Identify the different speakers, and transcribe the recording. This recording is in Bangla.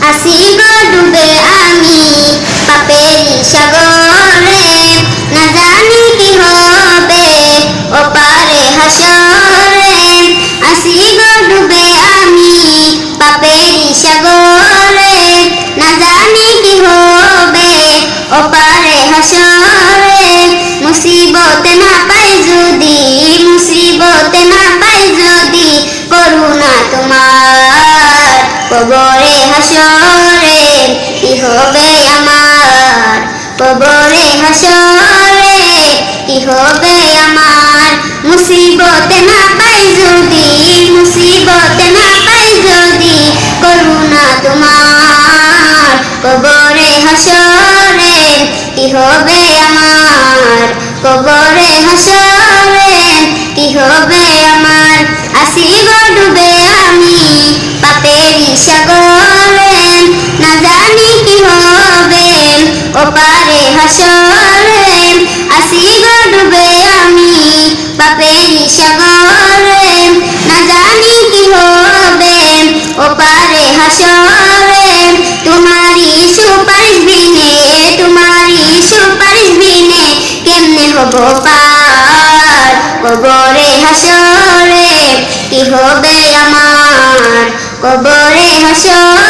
Speaker 1: আসি গো ডুবে আমি পাপেরি সাগরে হাসরে, কি হবে আমার? কবরে হাসরে, কি হবে আমার? মুসিবতে না পাই যদি, মুসিবতে না পাই যদি করুণা তোমার। কবরে হাসরে, কি হবে আমার? কবরে হাসরে, কি হবে আমার? আসি গো ডুবে হাসরে আসি গো ডুবে আমি পাপেরি সাগরে না জানি কি হবে ওপারে হাসরে তোমারই সুপারিশ বিনে, তোমারই সুপারিশ বিনে, কেমনে হব পার কবরে হাসরে কি হবে আমার কবরে হাসরে